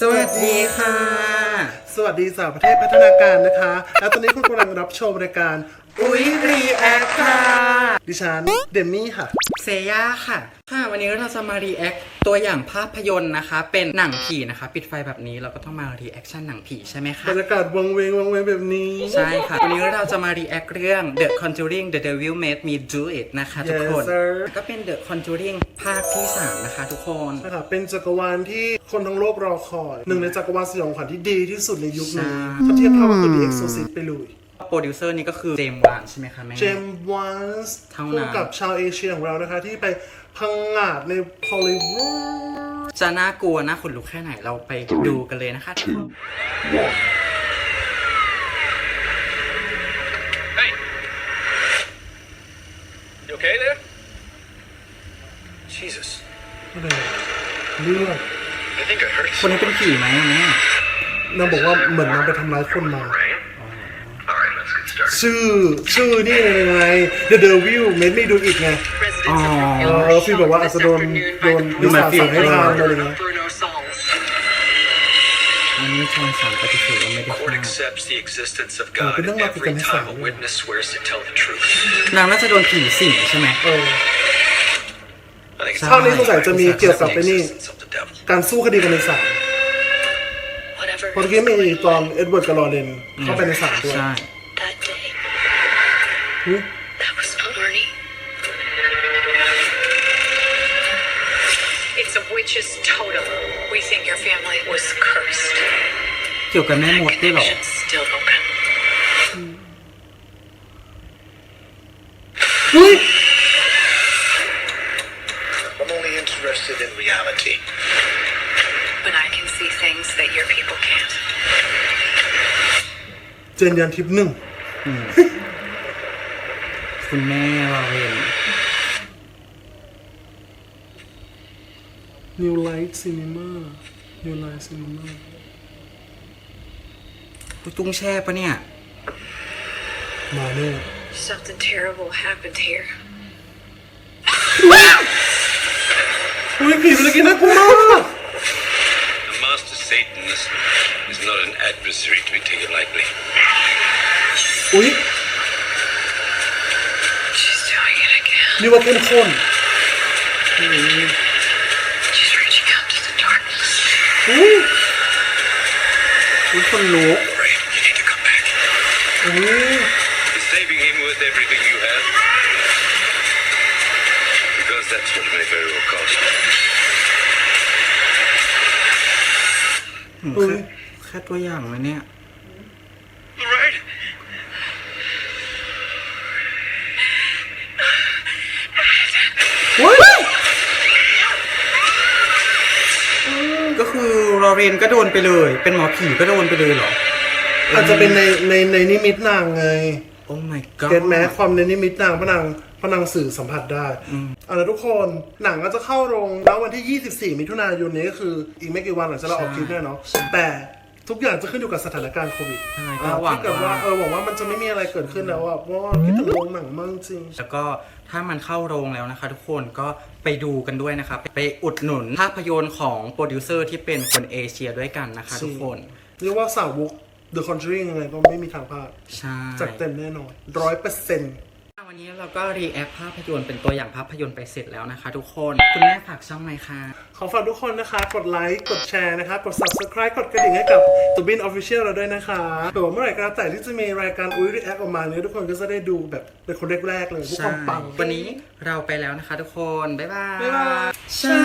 สวัสดีค่ะ สวัสดีสาวประเทศพัฒนาการนะคะ และตอนนี้คุณกำลังรับชมรายการ อุ้ยรีแอคค่ะ ดิฉันเดมมี่ค่ะ เซย่าค่ะ ค่ะวันนี้เราจะมารีแอคตัวอย่างภาพยนตร์นะคะ เป็นหนังผีนะคะ ปิดไฟแบบนี้เราก็ต้องมารีแอคชั่นหนังผีใช่ไหมคะ บรรยากาศวังเวงวังเวงแบบนี้ ใช่ค่ะ วันนี้เราจะมารีแอคเรื่อง The Conjuring The Devil Made Me Do It นะคะ ทุกคน Yes, sir ก็เป็น The Conjuring ภาคที่ 3 นะคะ ทุกคน นะคะเป็นจักรวาลที่คนทั้งโลกรอคอย หนึ่งในจักรวาลสยองขวัญที่ดีที่สุดในยุคนี้ใช่ ถ้าเทียบเท่ากับคือ The Exorcist ไปเลย โปรดิวเซอร์นี่ก็คือเจมส์วานใช่ไหมคะแม่ เจมส์วันส์เท่านั้น คู่กับชาวเอเชียของเรานะคะ ที่ไปพังงาดในฮอลลีวูดจะน่ากลัวน่าขนลุกแค่ไหนเราไปดูกันเลยนะคะ Hey! You okay there? Jesus. อะไรเรื่อง I think I heard คนนี้เป็นผีไหมอะแม่ นางบอกว่าเหมือนนางไปทำร้ายคนมา ชื่อชื่อนี่ยังไง The Devil Made Me Do It ไง อ๋อ เออพี่บอกว่าอาจจะโดนโดนดูเหมือนสั่งให้ทำอะไรเงี้ย Bruno Sauls. อันนี้ชอนสามปฏิเสธว่าไม่ได้ Court ฆ่า accepts the existence of Oh, God but nang every mapagkami sa time a akin. witness swears to tell the truth. นางน่าจะโดนผีสิงใช่ไหม เออ I think it's ภาคนี้สงสัยจะมีเกี่ยวกับไอ้นี่ existence of the devil. การสู้คดีกันในศาล Whatever เพราะเมื่อกี้มีตอนเอ็ดเวิร์ดกับลอเรนเข้าไปในศาลด้วย ใช่ that day, อุ๊ย that was not Arnie. It's a witch's totem. We think your family was cursed. เกี่ยวกับแม่มดด้วยเหรอ Connection's still open. อุ๊ย I'm only interested in reality. But I can see things that your people can't. เจนยันทิพย์หนึ่งคุณแม่เราเ อง New Light Cinema New Light Cinema ตุ้งแช่ปะเนี่ย มาแน่ Something terrible happened here. อุ๊ยผีเมื่อกี้น่ากลัวมาก The master Satan is, is not an adversary to be taken lightly. อุ๊ย it again. นี่ว่าเข้มข้น She's reaching out to the darkness. อุ๊ยอุ๊ยคนลุก Ray, you need to come back. อุ๊ย Is saving him worth everything you have? Because that's what it may very well cost. อืมอุ๊ยแค่แค่ตัวอย่างเลยเนี่ย ก็คือรอเรนก็โดนไปเลย เป็นหมอผีก็โดนไปเลยเหรออาจจะเป็นในในในนิมิตนางไงโอ้ my god เก็ตแม้ความในนิมิตนางพระนางพระนางสื่อสัมผัสได้เอาละทุกคนหนังก็จะเข้าโรงแล้ววันที่ 24 มิถุนายนนี้ก็คืออีกไม่กี่วันหลังจากเราออกคลิปเนี่ยเนาะแต่ ทุกอย่างจะขึ้นอยู่กับสถานการณ์โควิดใช่ก็อ่าหวังถ้าเกิดว่าว่า เออหวังว่ามันจะไม่มีอะไรเกิดขึ้นแล้วอะเพราะว่าคิดถึงโรงหนังมากจริง แล้วก็ถ้ามันเข้าโรงแล้วนะคะ ทุกคนก็ไปดูกันด้วยนะคะ ไปอุดหนุนภาพยนตร์ของโปรดิวเซอร์ที่เป็นคนเอเชียด้วยกันนะคะ ทุกคน เรียกว่าสาวก The Conjuring ยังไงก็ไม่มีทางพลาดใช่ จัดเต็มแน่นอนร้อยเปอร์เซ็นต์ วันนี้เราก็รีแอคภาพยนตร์เป็นตัวอย่างภาพยนตร์ไปเสร็จแล้วนะคะ ทุกคน คุณแม่ฝากช่องหน่อยค่ะ ขอฝากทุกคนนะคะ กดไลค์ กดแชร์นะคะ กด subscribe กดกระดิ่งให้กับตัวบิน Official เราด้วยนะคะเผื่อว่าเมื่อไหร่ก็แล้วแต่ที่จะมีรายการอุ้ยรีแอคออกมาเนี่ยทุกคนก็จะได้ดูแบบเป็นคนแรกๆเลยพวกความปังวันนี้เราไปแล้วนะคะ ทุกคน บ๊ายบาย บ๊ายบาย เช้า